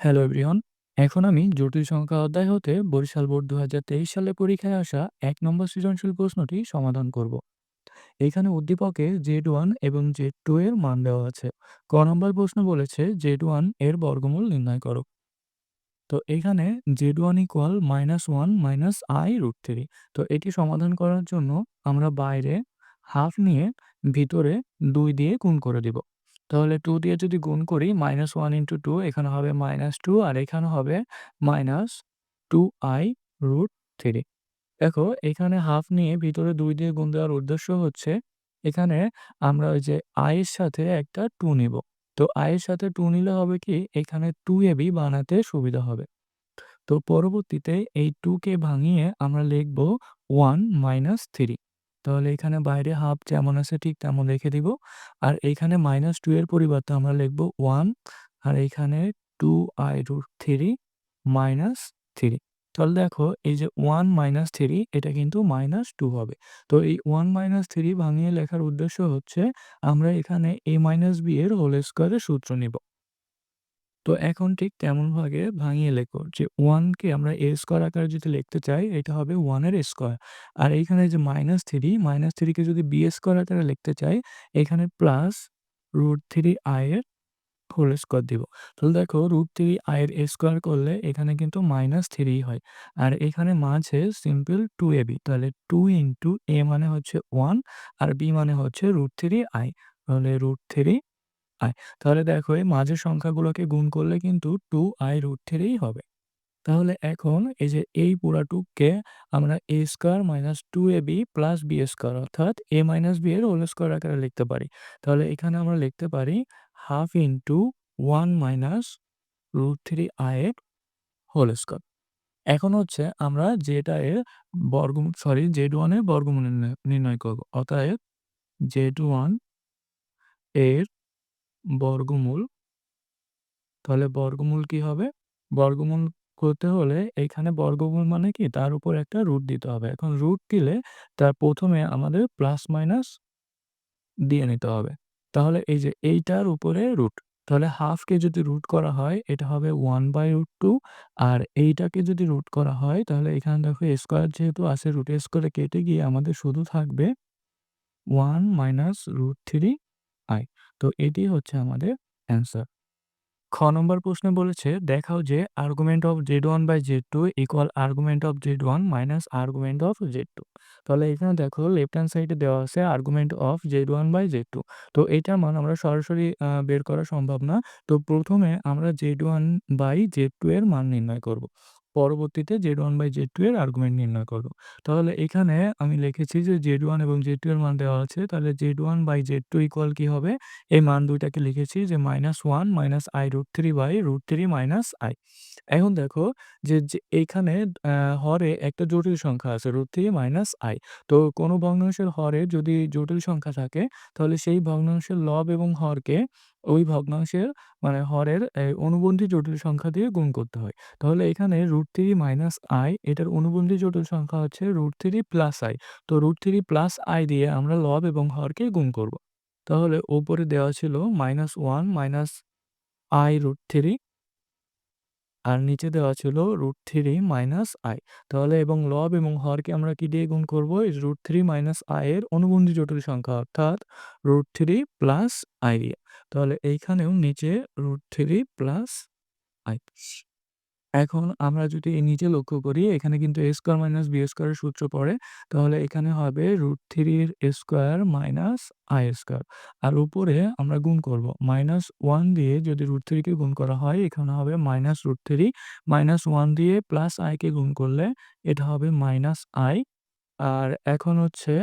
Hello everyone. এখন আমি জটিল সংখ্যা অধ্যায় হতে বরিশাল বোর্ড ২০২৩ সালে পরীক্ষায় আসা এক নম্বর সৃজনশীল প্রশ্নটি সমাধান করব। এখানে উদ্দীপকে জেড ওয়ান এবং Z2 এর মান দেওয়া আছে। ক নম্বর প্রশ্ন বলেছে জেড ওয়ানের বর্গমূল নির্ণয় করো। তো এখানে Z1 equal -1 minus i root three তো এটি সমাধান করার জন্য আমরা বাইরে হাফ নিয়ে ভিতরে দুই দিয়ে গুণ করে দিব। তাহলে 2 দিয়ে যদি গুণ করি -1 ইন্টু 2 এখানে হবে -2 আর এখানে হবে -2i রুট থ্রি দেখো, এখানে হাফ নিয়ে ভিতরে দুই দিয়ে গুণ দেওয়ার উদ্দেশ্য হচ্ছে, এখানে আমরা ওই যে এর সাথে একটা টু নিব। তো এর সাথে টু নিলে হবে কি, এখানে 2ab বানাতে সুবিধা হবে। তো পরবর্তীতে এই 2 কে ভাঙিয়ে আমরা লিখব ওয়ান মাইনাস 3 তাহলে এখানে বাইরে হাফ যেমন আছে ঠিক তেমন রেখে দিব। আর এইখানে মাইনাস টু এর পরিবর্তে আমরা লিখব ওয়ান আর এইখানে two i root three minus three তাহলে দেখো এই যে ওয়ান মাইনাস থ্রি এটা কিন্তু মাইনাস টু হবে। তো এই ওয়ান মাইনাস থ্রি ভাঙিয়ে লেখার উদ্দেশ্য হচ্ছে আমরা এখানে এ মাইনাস বি এর হোল স্কয়ারের সূত্র নিব। তো এখন ঠিক তেমনভাবে ভাঙিয়ে লেখো যে 1 কে আমরা a স্কয়ার আকারে যদি লিখতে চাই, এটা হবে 1 এর স্কয়ার। আর এইখানে যে -3 -3 কে যদি b স্কয়ার আকারে লিখতে চাই, এখানে প্লাস রুট √3i এর হোল স্কয়ার দিব। তাহলে দেখো রুট √3i এর স্কয়ার করলে এখানে কিন্তু মাইনাস -3 হয়। আর এখানে মাঝে সিম্পল 2ab তাহলে 2 ইনটু a মানে হচ্ছে 1 আর b মানে হচ্ছে √3i তাহলে √3i তাহলে দেখো এই মাঝের সংখ্যাগুলোকে গুণ করলে কিন্তু 2i √3 হবে। তাহলে এখন এই যে এই পুরাটুককে আমরা a square minus 2ab plus b square অর্থাৎ a মাইনাস b এর হোল স্কয়ার আকারে লিখতে পারি। তাহলে এখানে আমরা লিখতে পারি হাফ ইনটু 1 মাইনাস √3i এর হোল স্কয়ার। এখন হচ্ছে আমরা যেটা এর বর্গমূল সরি Z1 এর বর্গমূল নির্ণয় করব। অতএব Z1 এর বর্গমূল তাহলে বর্গমূল কি হবে? বর্গমূল করতে হলে এইখানে বর্গমূল মানে কি তার উপর একটা রুট দিতে হবে। এখন রুট দিলে তার প্রথমে আমাদের প্লাস মাইনাস দিয়ে নিতে হবে। তাহলে এই যে এইটার উপরে রুট। তাহলে হাফকে যদি রুট করা হয়, এটা হবে 1/√2 আর এইটাকে যদি রুট করা হয়, তাহলে এখানে দেখো স্কোয়ার যেহেতু আছে রুট স্কয়ারে কেটে গিয়ে আমাদের শুধু থাকবে ওয়ান মাইনাস √3i তো এটি হচ্ছে আমাদের অ্যান্সার। খ নম্বর প্রশ্নে বলেছে, দেখাও যে argument of Z1 by z two equal argument of Z1 minus argument of z two তাহলে এখানে দেখো লেফট হ্যান্ড সাইডে দেওয়া আছে argument of Z1 by z two তো এটার মান আমরা সরাসরি বের করা সম্ভব না। তো প্রথমে আমরা z one by z two এর মান নির্ণয় করব। পরবর্তীতে z one by z two এর আর্গুমেন্ট নির্ণয় করব। তাহলে এখানে আমি লিখেছি যে জেড ওয়ান এবং Z2 এর মান দেওয়া আছে, তাহলে z one by z two equal কি হবে? এই মান দুইটাকে লিখেছি যে minus one minus i √3 by root three minus i এখন দেখো যে এইখানে হরে একটা জটিল সংখ্যা আছে রুট থ্রি মাইনাস আই তো কোনো ভগ্নাংশের হরে যদি জটিল সংখ্যা থাকে, তাহলে সেই ভগ্নাংশের লব এবং হরকে ওই ভগ্নাংশের মানে হরের এ অনুবন্ধী জটিল সংখ্যা দিয়ে গুণ করতে হয়। তাহলে এখানে রুট থ্রি মাইনাস আই এটার অনুবন্ধী জটিল সংখ্যা হচ্ছে রুট থ্রি প্লাস আই তো রুট থ্রি প্লাস আই দিয়ে আমরা লব এবং হরকে গুণ করব। তাহলে উপরে দেওয়া ছিল minus one minus i root three আর নিচে দেওয়া ছিল রুট থ্রি মাইনাস আই তাহলে এবং লব এবং হরকে আমরা কি দিয়ে গুণ করব? এই √3 মাইনাস এর অনুবন্ধী জটিল সংখ্যা অর্থাৎ রুট থ্রি প্লাস i দিয়ে। তাহলে এইখানেও নিচে রুট থ্রি প্লাস i এখন আমরা যদি নিচে লক্ষ্য করি, এখানে কিন্তু a স্কয়ার মাইনাস b স্কোয়ারের সূত্র পড়ে। তাহলে এখানে হবে রুট থ্রির স্কোয়ার মাইনাস i স্কোয়ার আর উপরে আমরা গুণ করব। মাইনাস ওয়ান দিয়ে যদি রুট থ্রিকে গুণ করা হয়, এখানে হবে -√3 -1 দিয়ে প্লাস আইকে গুণ করলে, এটা হবে মাইনাস আই আর এখন হচ্ছে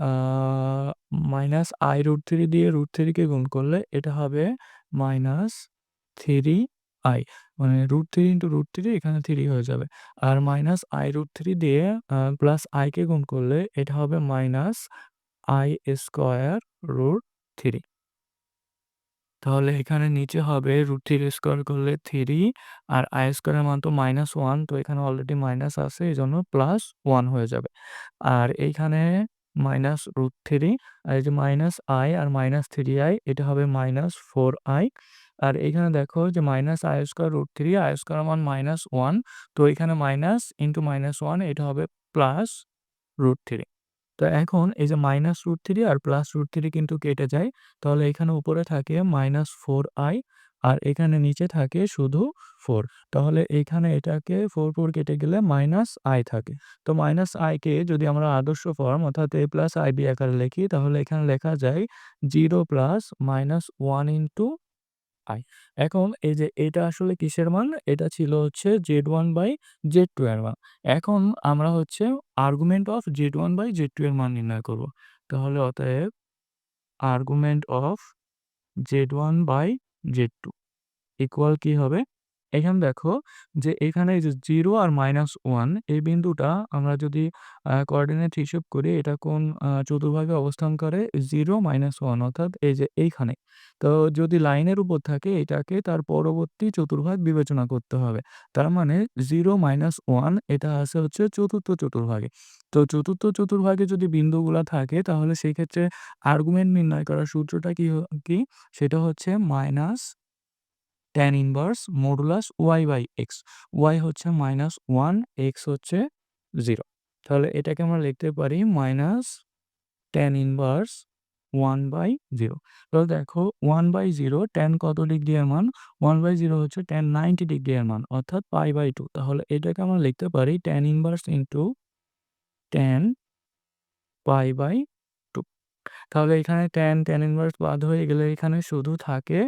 আ -i √3 দিয়ে √3 কে গুণ করলে এটা হবে মাইনাস -3i মানে √3 ইন্টু √3 এখানে 3 হয়ে যাবে। আর মাইনাস -i √3 দিয়ে প্লাস i কে গুণ করলে এটা হবে মাইনাস -i স্কয়ার √3 তাহলে এখানে নিচে হবে রুট থ্রি স্কোয়ার করলে থ্রি আর i স্কোয়ারের মান তো মাইনাস ওয়ান তো এখানে অলরেডি মাইনাস আছে এই জন্য প্লাস ওয়ান হয়ে যাবে। আর এইখানে -√3 আর এই যে -i আর -3i এটা হবে -4i আর এখানে দেখো যে minus i square root three i square মান মাইনাস ওয়ান তো এখানে মাইনাস ইন্টু মাইনাস ওয়ান এটা হবে প্লাস রুট থ্রি তো এখন এই যে মাইনাস রুট থ্রি আর প্লাস রুট থ্রি কিন্তু কেটে যায়, তাহলে এখানে উপরে থাকে মাইনাস ফোর আই আর এখানে নিচে থাকে শুধু ফোর তাহলে এখানে এটাকে ফোর ফোর কেটে গেলে মাইনাস আই থাকে। তো মাইনাস আইকে যদি আমরা আদর্শ ফর্ম অর্থাৎ এ প্লাস আই বি আকারে লিখি, তাহলে এখানে লেখা যায় zero plus minus one into i এখন এই যে এটা আসলে কিসের মান? এটা ছিল হচ্ছে z one by z two এর মান। এখন আমরা হচ্ছে argument of z one by z two এর মান নির্ণয় করব। তাহলে অতএব argument of z one by z two equal কি হবে? এখানে দেখো যে এখানে যে জিরো আর মাইনাস ওয়ান এই বিন্দুটা আমরা যদি কোঅর্ডিনেট হিসেব করি এটা কোন চতুর্ভাগে অবস্থান করে? জিরো মাইনাস ওয়ান অর্থাৎ এই যে এইখানে। তো যদি লাইনের উপর থাকে এটাকে তার পরবর্তী চতুর্ভাগ বিবেচনা করতে হবে। তার মানে জিরো মাইনাস ওয়ান এটা আছে হচ্ছে চতুর্থ চতুর্ভাগে। তো চতুর্থ চতুর্ভাগে যদি বিন্দুগুলা থাকে তাহলে সেই ক্ষেত্রে আর্গুমেন্ট নির্ণয় করার সূত্রটা কি কি? সেটা হচ্ছে minus tan inverse modulus y by x y হচ্ছে মাইনাস ওয়ান এক্স হচ্ছে জিরো তাহলে এটাকে আমরা লিখতে পারি minus tan inverse one by zero তাহলে দেখো ওয়ান বাই জিরো টেন কত ডিগ্রি এর মান? ওয়ান বাই জিরো হচ্ছে টেন নাইনটি ডিগ্রি এর মান, অর্থাৎ পাই বাই টু তাহলে এটাকে আমরা লিখতে পারি tan inverse into tan pi by two তাহলে এখানে টেন টেন ইনভার্স বাদ হয়ে গেলে এখানে শুধু থাকে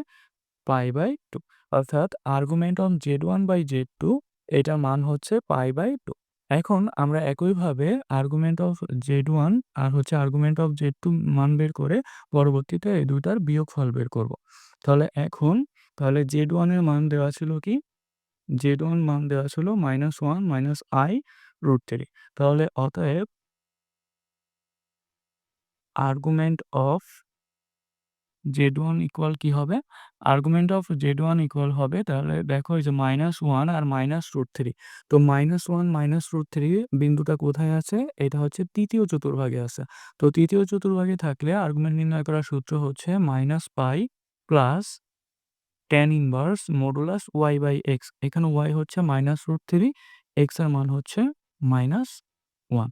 পাই বাই টু। অর্থাৎ argument on z one by z two এটার মান হচ্ছে পাই বাই টু। এখন আমরা একইভাবে আর্গুমেন্ট অফ জেড ওয়ান আর হচ্ছে আর্গুমেন্ট অফ জেড টু মান বের করে পরবর্তীতে এই দুইটার বিয়োগফল বের করব। তাহলে এখন, তাহলে জেড ওয়ানের মান দেওয়া ছিল কি? জেড ওয়ান মান দেওয়া ছিল minus one minus i root three তাহলে অতএব argument of z one equal কি হবে? Argument of z one equal হবে, তাহলে দেখো এই যে মাইনাস ওয়ান আর মাইনাস রুট থ্রি তো minus one minus root three বিন্দুটা কোথায় আছে? এটা হচ্ছে তৃতীয় চতুর্ভাগে আছে। তো তৃতীয় চতুর্ভাগে থাকলে আর্গুমেন্ট নির্ণয় করার সূত্র হচ্ছে minus pi plus tan inverse modulus y by x এখানে ওয়াই হচ্ছে মাইনাস রুট থ্রি এক্সের মান হচ্ছে মাইনাস ওয়ান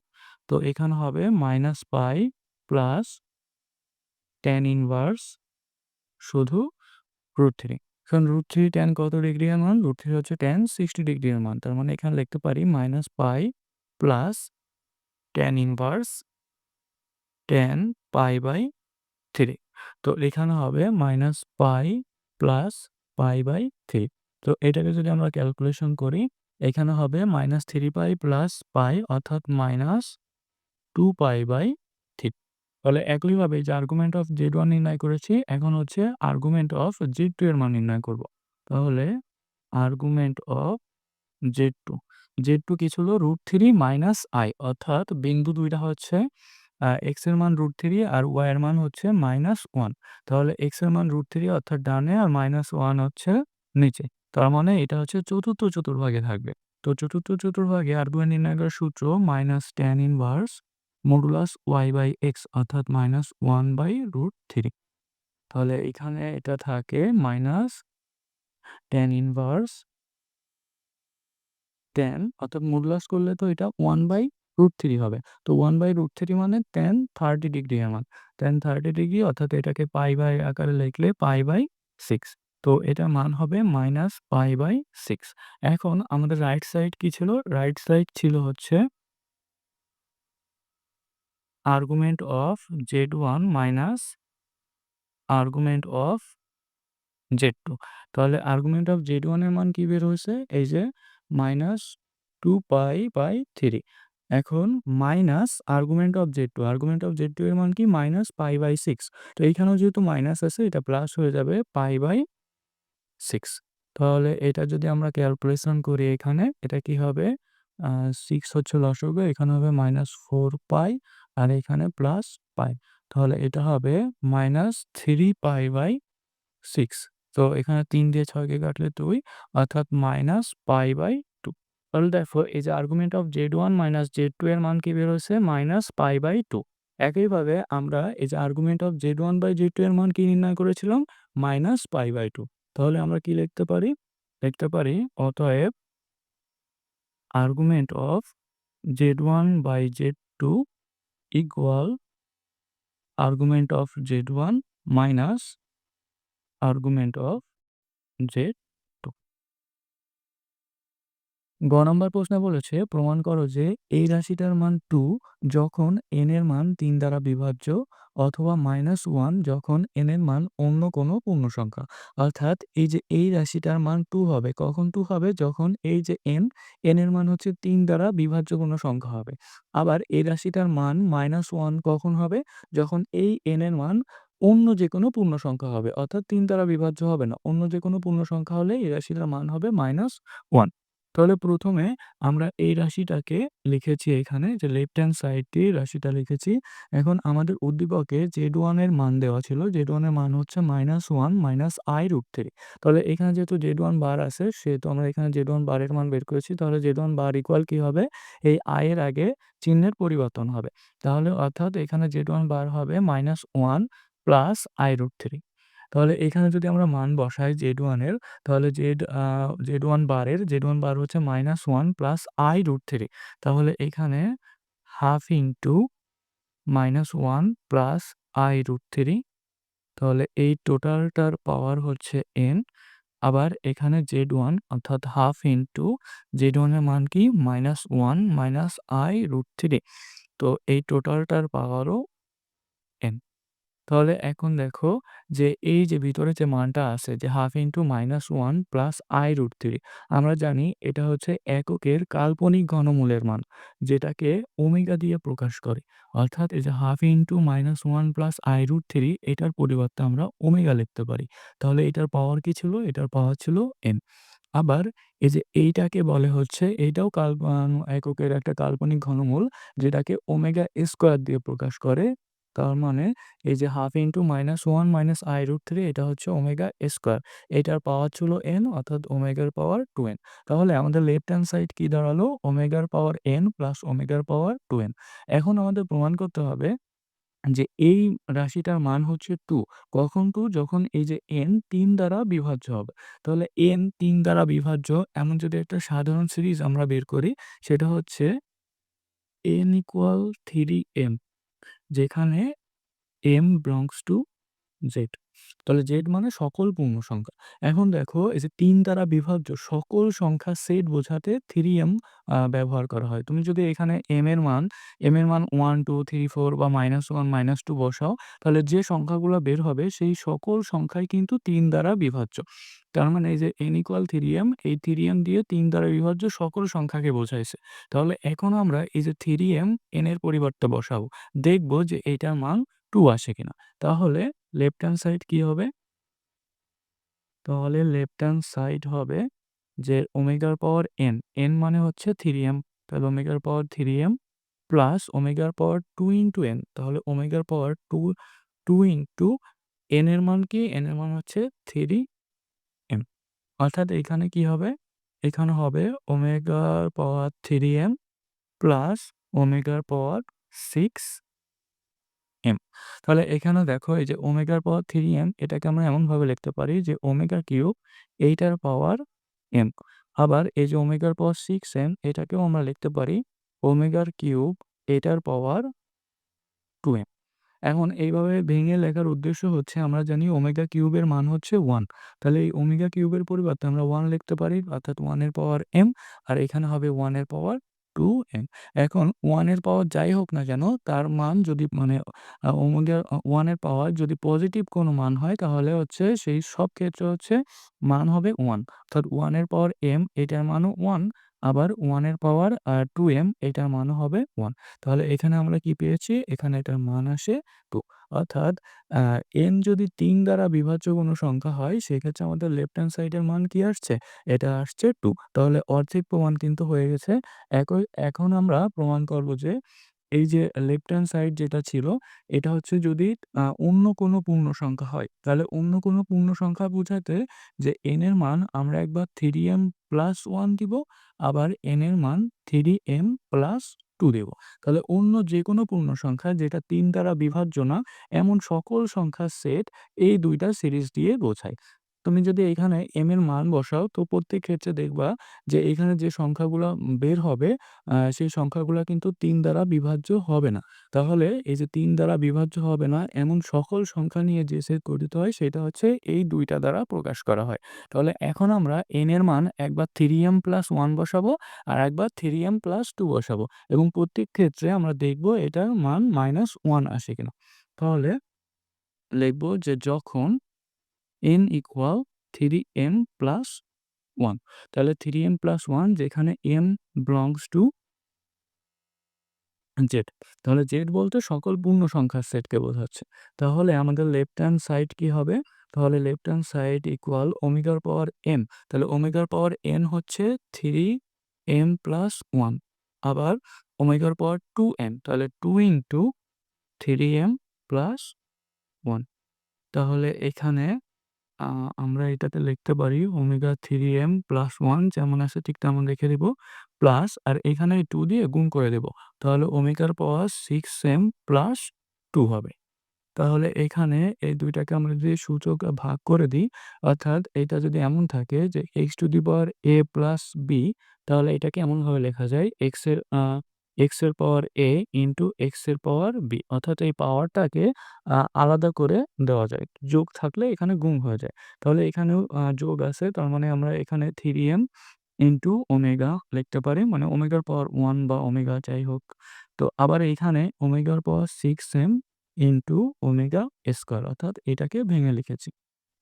তো এখানে হবে minus pi plus tan inverse শুধু রুট থ্রি এখন রুট থ্রি টেন কত ডিগ্রি এর মান? রুট থ্রি হচ্ছে টেন সিক্সটি ডিগ্রি এর মান। তার মানে এখানে লিখতে পারি minus pi plus tan inverse tan pi by three তো এখানে হবে minus pi plus pi by three তো এটাকে যদি আমরা ক্যালকুলেশন করি, এখানে হবে minus three pi plus pi অর্থাৎ মাইনাস টু পাই বাই তাহলে একইভাবে যে আর্গুমেন্ট অফ জেড ওয়ান নির্ণয় করেছি, এখন হচ্ছে আর্গুমেন্ট অফ জেড টু এর মান নির্ণয় করব। তাহলে argument of z two z two কি ছিল? রুট থ্রি মাইনাস আই অর্থাৎ বিন্দু দুইটা হচ্ছে এক্সের মান রুট থ্রি আর ওয়াই এর মান হচ্ছে মাইনাস ওয়ান তাহলে এক্সের মান রুট থ্রি অর্থাৎ ডানে আর মাইনাস ওয়ান হচ্ছে নিচে। তার মানে এটা হচ্ছে চতুর্থ চতুর্ভাগে থাকবে। তো চতুর্থ চতুর্ভাগে আর্গুমেন্ট নির্ণয় করার সূত্র minus tan inverse modulus y by x অর্থাৎ minus one by root three তাহলে এখানে এটা থাকে মাইনাস টেন ইনভার্স টেন অর্থাৎ মডুলাস করলে তো এটা ওয়ান বাই রুট থ্রি হবে। তো ওয়ান বাই রুট থ্রি মানে টেন থার্টি ডিগ্রি আমার। টেন থার্টি ডিগ্রি অর্থাৎ এটাকে পাই বাই আকারে লিখলে পাই বাই সিক্স তো এটা মান হবে মাইনাস পাই বাই সিক্স এখন আমাদের রাইট সাইড কি ছিল? রাইট সাইড ছিল হচ্ছে argument of z1 minus argument of z2 তাহলে argument of z1 এর মান কি বের হয়েছে? এই যে minus two pi by three এখন minus argument of z two argument of z two এর মান কি? মাইনাস পাই বাই সিক্স তো এইখানেও যেহেতু মাইনাস আছে, এটা প্লাস হয়ে যাবে পাই বাই সিক্স তাহলে এটা যদি আমরা ক্যালকুলেশন করি এখানে, এটা কি হবে? সিক্স হচ্ছে লসগু এখানে হবে মাইনাস ফোর পাই আর এখানে প্লাস পাই তাহলে এটা হবে minus three pi by six তো এখানে তিন দিয়ে ছয়কে কাটলে দুই, অর্থাৎ মাইনাস পাই বাই টু তাহলে দেখো, এই যে argument of z one minus z two এর মান কি বেরোচ্ছে? মাইনাস পাই বাই টু একইভাবে আমরা এই যে argument of z one by z two এর মান কি নির্ণয় করেছিলাম? মাইনাস পাই বাই টু তাহলে আমরা কি লিখতে পারি? লিখতে পারি, অতএব argument of z1 by z2 equal argument of z1 minus argument of z2. গ নম্বর প্রশ্নে বলেছে, প্রমাণ করো যে এই রাশিটার মান টু যখন এন এর মান তিন দ্বারা বিভাজ্য অথবা মাইনাস ওয়ান যখন এন এর মান অন্য কোনো পূর্ণ সংখ্যা। অর্থাৎ এই যে এই রাশিটার মান টু হবে, কখন টু হবে? যখন এই যে এন n এর মান হচ্ছে তিন দ্বারা বিভাজ্য কোনো সংখ্যা হবে। আবার এই রাশিটার মান মাইনাস ওয়ান কখন হবে? যখন এই n এর মান অন্য যে কোনো পূর্ণ সংখ্যা হবে, অর্থাৎ তিন দ্বারা বিভাজ্য হবে না, অন্য যে কোনো পূর্ণ সংখ্যা হলে এই রাশিটার মান হবে মাইনাস ওয়ান তাহলে প্রথমে আমরা এই রাশিটাকে লিখেছি এখানে, যে লেফট হ্যান্ড সাইডটি রাশিটা লিখেছি। এখন আমাদের উদ্দীপকে Z1 এর মান দেওয়া ছিল। Z1 এর মান হচ্ছে -1 মাইনাস i রুট থ্রি তাহলে এখানে যেহেতু Z1 বার আছে, সেহেতু আমরা এখানে Z1 বারের মান বের করেছি। তাহলে Z1 বার ইকুয়াল কি হবে? এই i এর আগে চিহ্নের পরিবর্তন হবে। তাহলে অর্থাৎ এখানে Z1 বার হবে -1 প্লাস i রুট থ্রি তাহলে এখানে যদি আমরা মান বসাই জেড ওয়ানের তাহলে জেড আ Z1 বারের জেড ওয়ান বার হচ্ছে minus one plus i root three তাহলে এখানে half into minus one plus i root three তাহলে এই টোটালটার পাওয়ার হচ্ছে এন আবার এখানে জেড ওয়ান অর্থাৎ হাফ ইনটু Z1 এর মান কি? Minus one minus i root three তো এই টোটালটার পাওয়ারও তাহলে এখন দেখো যে এই যে ভিতরে যে মানটা আছে যে half into minus one plus i root three, আমরা জানি এটা হচ্ছে এককের কাল্পনিক ঘনমূলের মান, যেটাকে ওমেগা দিয়ে প্রকাশ করে। অর্থাৎ এই যে half into minus one plus i root three, এটার পরিবর্তে আমরা ওমেগা লিখতে পারি। তাহলে এটার পাওয়ার কি ছিল? এটার পাওয়ার ছিল এন আবার এই যে এইটাকে বলে হচ্ছে, এইটাও কাল্প এককের একটা কাল্পনিক ঘনমূল, যেটাকে ওমেগা স্কোয়ার দিয়ে প্রকাশ করে তার মানে এই যে half into minus one minus i root three এটা হচ্ছে ওমেগা স্কোয়ার। এটার পাওয়ার ছিল এন অর্থাৎ ওমেগার পাওয়ার টু এন। তাহলে আমাদের লেফট হ্যান্ড সাইড কি দাঁড়াল? ওমেগার পাওয়ার এন প্লাস ওমেগার পাওয়ার টু এন। এখন আমাদের প্রমাণ করতে হবে যে এই রাশিটার মান হচ্ছে টু। কখন টু? যখন এই যে এন তিন দ্বারা বিভাজ্য হবে। তাহলে এন তিন দ্বারা বিভাজ্য এমন যদি একটা সাধারণ সিরিজ আমরা বের করি, সেটা হচ্ছে এন ইকুয়াল থ্রি এম যেখানে m belongs to z তাহলে z মানে সকল পূর্ণ সংখ্যা। এখন দেখো এই যে তিন দ্বারা বিভাজ্য সকল সংখ্যা সেট বোঝাতে থ্রি এম ব্যবহার করা হয়। তুমি যদি এখানে এম এর মান m এর মান 1, 2, 3, 4 বা -1, -2 বসাও তাহলে যে সংখ্যাগুলো বের হবে সেই সকল সংখ্যাই কিন্তু তিন দ্বারা বিভাজ্য। তার মানে এই যে n equal 3m এই 3m দিয়ে তিন দ্বারা বিভাজ্য সকল সংখ্যাকে বোঝাইছে। তাহলে এখন আমরা এই যে 3m n এর পরিবর্তে বসাবো। দেখব যে এইটার মান টু আসে কিনা। তাহলে লেফট হ্যান্ড সাইড কি হবে? তাহলে লেফট হ্যান্ড সাইড হবে যে ওমেগার পাওয়ার এন এন মানে হচ্ছে 3m তাহলে ওমেগার পাওয়ার 3m প্লাস ওমেগার পাওয়ার 2 ইনটু এন তাহলে ওমেগার পাওয়ার 2 2 ইনটু এন এর মান কি? এন এর মান হচ্ছে 3m অর্থাৎ এখানে কি হবে? এখানে হবে ওমেগার পাওয়ার থ্রি এম প্লাস ওমেগার পাওয়ার সিক্স এম। তাহলে এখানে দেখো এই যে ওমেগার পাওয়ার থ্রি এম, এটাকে আমরা এমনভাবে লিখতে পারি যে ওমেগা কিউব এইটার পাওয়ার এম আবার এই যে ওমেগার পাওয়ার সিক্স এম, এটাকেও আমরা লিখতে পারি ওমেগার কিউব এটার পাওয়ার 2m এখন এইভাবে ভেঙে লেখার উদ্দেশ্য হচ্ছে, আমরা জানি ওমেগা কিউবের মান হচ্ছে ওয়ান। তাহলে এই ওমেগা কিউবের পরিবর্তে আমরা ওয়ান লিখতে পারি, অর্থাৎ ওয়ানের পাওয়ার এম, আর এখানে হবে ওয়ানের পাওয়ার টু এম। এখন ওয়ানের পাওয়ার যাই হোক না কেন, তার মান যদি মানে ওমেগা ওয়ানের পাওয়ার যদি পজিটিভ কোনো মান হয়, তাহলে হচ্ছে সেই সব ক্ষেত্রে হচ্ছে মান হবে ওয়ান। অর্থাৎ ওয়ানের পাওয়ার এম, এটার মানও 1 আবার 1 এর পাওয়ার টু এম এটার মানও হবে ওয়ান তাহলে এখানে আমরা কি পেয়েছি? এখানে এটার মান আসে টু অর্থাৎ এম যদি ৩ দ্বারা বিভাজ্য কোনো সংখ্যা হয়, সেক্ষেত্রে আমাদের লেফট হ্যান্ড সাইডের মান কি আসছে? এটা আসছে টু তাহলে অর্ধেক প্রমাণ কিন্তু হয়ে গেছে। একই, এখন আমরা প্রমাণ করব যে এই যে লেফট হ্যান্ড সাইড যেটা ছিল, এটা হচ্ছে যদি অন্য কোনো পূর্ণ সংখ্যা হয়, তাহলে অন্য কোনো পূর্ণ সংখ্যা বোঝাতে যে n এর মান আমরা একবার 3m প্লাস 1 দিব, আবার n এর মান 3m প্লাস 2 দেব। তাহলে অন্য যেকোনো পূর্ণ সংখ্যা যেটা ৩ দ্বারা বিভাজ্য না, এমন সকল সংখ্যার সেট এই ২ টা সিরিজ দিয়ে বোঝায়। তুমি যদি এখানে m এর মান বসাও, তো প্রত্যেক ক্ষেত্রে দেখবা যে এখানে যে সংখ্যাগুলো বের হবে সেই সংখ্যাগুলা কিন্তু ৩ দ্বারা বিভাজ্য হবে না। তাহলে এই যে ৩ দ্বারা বিভাজ্য হবে না, এমন সকল সংখ্যা নিয়ে যে সেট গঠিত হয়, সেটা হচ্ছে এই ২ টা দ্বারা প্রকাশ করা হয়। তাহলে এখন আমরা n এর মান একবার 3m + 1 বসাবো আর একবার 3m + 2 বসাবো এবং প্রত্যেক ক্ষেত্রে আমরা দেখব এটার মান -1 আসে কিনা। তাহলে লিখব যে যখন n = 3m + 1 তাহলে 3m + 1 যেখানে m belongs to z তাহলে z বলতে সকল পূর্ণ সংখ্যার সেটকে বোঝাচ্ছে। তাহলে আমাদের লেফট হ্যান্ড সাইড কি হবে? তাহলে লেফট হ্যান্ড সাইড ইকুয়াল ওমেগার পাওয়ার m তাহলে ওমেগার পাওয়ার n হচ্ছে 3m + 1 আবার ওমেগার পাওয়ার 2n তাহলে 2 * 3m + 1 তাহলে এখানে আমরা এটাতে লিখতে পারি ওমেগা 3m + 1 যেমন আছে ঠিক তেমন রেখে দিব। প্লাস আর এখানে 2 দিয়ে গুণ করে দেব। তাহলে ওমেগার পাওয়ার 6m + 2 হবে। তাহলে এখানে এই ২ টাকে আমরা যদি সূচক ভাগ করে দিই, অর্থাৎ এটা যদি এমন থাকে যে x⁴a + b, তাহলে এটাকে এমনভাবে লেখা যায় আ এর পাওয়ার এ ইন্টু এর পাওয়ার বি অর্থাৎ এই পাওয়ারটাকে আলাদা করে দেওয়া যায়। যোগ থাকলে এখানে গুণ হয়ে যায়। তাহলে এখানেও যোগ আছে, তার মানে আমরা এখানে 3m ইনটু ওমেগা লিখতে পারি। মানে ওমেগার পাওয়ার ওয়ান বা ওমেগা যাই হোক। তো আবার এখানে ওমেগার power 6m into omega square অর্থাৎ এটাকে ভেঙে লিখেছি।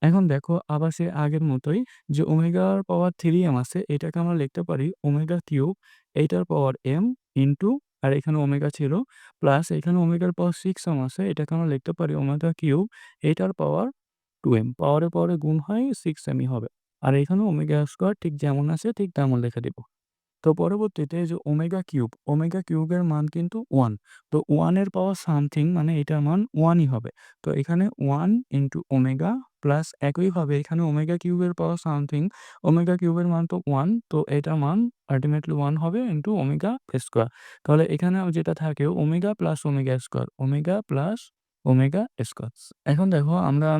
এখন দেখো, আবার সে আগের মতোই যে ওমেগার পাওয়ার থ্রি এম আছে, এটাকে আমরা লিখতে পারি ওমেগা কিউব এইটার পাওয়ার m ইনটু আর এখানে ওমেগা ছিল প্লাস এখানে ওমেগার পাওয়ার 6m আছে এটাকে আমরা লিখতে পারি ওমেগা কিউব এইটার পাওয়ার টু এম পাওয়ারে, পাওয়ারে গুণ হয় 6m ই হবে। আর এখানে ওমেগা স্কোয়ার ঠিক যেমন আছে ঠিক তেমন লিখে দিব। তো পরবর্তীতে যে ওমেগা কিউব, ওমেগা কিউবের মান কিন্তু ওয়ান তো ওয়ানের পাওয়ার সামথিং মানে এটার মান ওয়ানই হবে। তো এখানে 1 ইনটু ওমেগা প্লাস একইভাবে এখানে ওমেগা কিউবের পাওয়ার সামথিং ওমেগা কিউবের মান তো ওয়ান তো এটা মান আলটিমেটলি ওয়ান হবে ইন্টু ওমেগা স্কোয়ার তাহলে এখানে যেটা থাকে omega plus omega square omega plus omega square এখন দেখো আমরা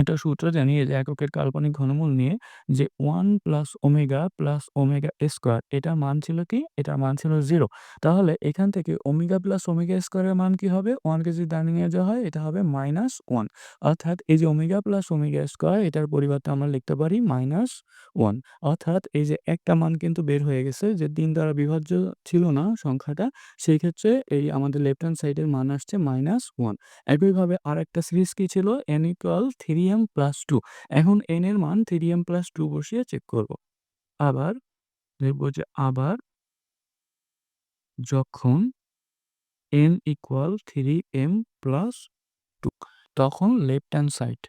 একটা সূত্র জানি এই যে এককের কাল্পনিক ঘনমূল নিয়ে যে one plus omega plus omega square এটার মান ছিল কি? এটার মান ছিল জিরো। তাহলে এখান থেকে ওমেগা প্লাস ওমেগা স্কোয়ারের মান কি হবে? 1 কে যদি ডানে নিয়ে যাওয়া হয়, এটা হবে মাইনাস ওয়ান। অর্থাৎ এই যে ওমেগা প্লাস ওমেগা স্কোয়ার, এটার পরিবর্তে আমরা লিখতে পারি মাইনাস ওয়ান। অর্থাৎ এই যে একটা মান কিন্তু বের হয়ে গেছে, যে ৩ দ্বারা বিভাজ্য ছিল না সংখ্যাটা, সেই ক্ষেত্রে এই আমাদের লেফট হ্যান্ড সাইডের মান আসছে মাইনাস ওয়ান। একইভাবে আরেকটা সিরিজ কি ছিল? N = 3m + 2 এখন n এর মান 3m + 2 বসিয়ে চেক করব। আবার লিখব যে আবার যখন n equal three m plus two, তখন লেফট হ্যান্ড সাইড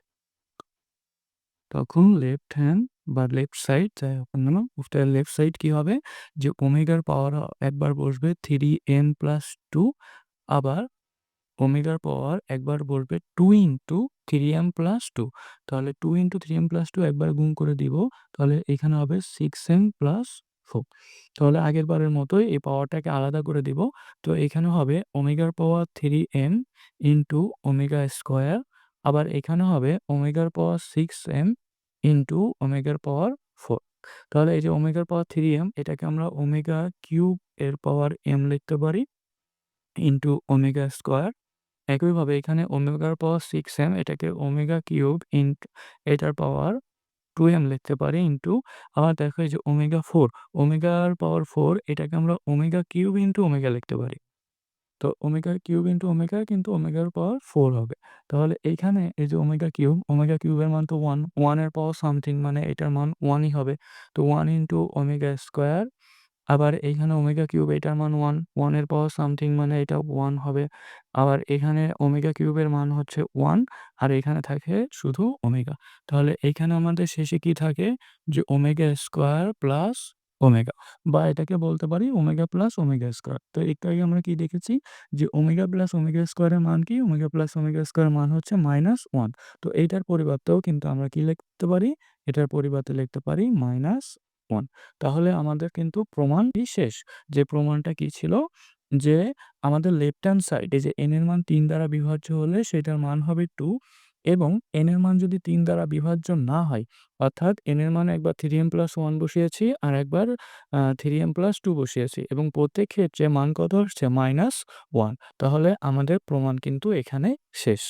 তখন লেফট হ্যান্ড বা লেফট সাইড যাই হোক না লেফট সাইড কি হবে? যে ওমেগার পাওয়ার একবার বসবে 3n + 2 আবার ওমেগার পাওয়ার একবার বসবে 2 ইনটু 3m + 2 তাহলে 2 ইনটু 3m + 2 একবার গুণ করে দিব, তাহলে এখানে হবে 6m + 4 তাহলে আগেরবারের মতোই এই পাওয়ারটাকে আলাদা করে দিব। তো এখানে হবে ওমেগার power three m into omega square, আবার এখানে হবে ওমেগার পাওয়ার সিক্স এম ইন্টু ওমেগার পাওয়ার ফোর। তাহলে এই যে ওমেগার পাওয়ার থ্রি এম এটাকে আমরা ওমেগা কিউব এর পাওয়ার এম লিখতে পারি, ইন্টু ওমেগা স্কয়ার। একইভাবে এখানে ওমেগার পাওয়ার সিক্স এম এটাকে ওমেগা কিউব ইনটু এটার পাওয়ার টু এম লিখতে পারি ইন্টু আবার দেখো এই যে ওমেগা ফোর ওমেগার পাওয়ার ফোর এটাকে আমরা ওমেগা কিউব ইন্টু ওমেগা লিখতে পারি। তো ওমেগা কিউব ইনটু ওমেগা কিন্তু ওমেগার পাওয়ার ফোর হবে। তাহলে এইখানে এই যে ওমেগা কিউব, ওমেগা কিউবের মান তো 1, 1 এর পাওয়ার সামথিং মানে এটার মান ওয়ানই হবে। তো 1 ইনটু ওমেগা স্কয়ার আবার এইখানে ওমেগা কিউব এটার মান 1, 1 এর পাওয়ার সামথিং মানে এটা ওয়ান হবে। আবার এখানে ওমেগা কিউবের মান হচ্ছে ওয়ান আর এখানে থাকে শুধু ওমেগা। তাহলে এইখানে আমাদের শেষে কি থাকে? যে ওমেগা স্কোয়ার প্লাস ওমেগা বা এটাকে বলতে পারি ওমেগা প্লাস ওমেগা স্কোয়ার তো একটু আগে আমরা কি দেখেছি? যে ওমেগা প্লাস ওমেগা স্কয়ারের মান কি? ওমেগা প্লাস ওমেগা স্কয়ারের মান হচ্ছে মাইনাস ওয়ান তো এইটার পরিবর্তেও কিন্তু আমরা কি লিখতে পারি? এটার পরিবর্তে লিখতে পারি -1 তাহলে আমাদের কিন্তু প্রমাণটি শেষ। যে প্রমাণটা কি ছিল? যে আমাদের লেফট হ্যান্ড সাইড যে n এর মান তিন দ্বারা বিভাজ্য হলে সেটার মান হবে টু এবং এন এর মান যদি তিন দ্বারা বিভাজ্য না হয়, অর্থাৎ n এর মান একবার 3m + 1 বসিয়েছি আর একবার থ্রি এম প্লাস টু বসিয়েছি এবং প্রত্যেক ক্ষেত্রে মান কত হচ্ছে মাইনাস ওয়ান তাহলে আমাদের প্রমাণ কিন্তু এখানে শেষ।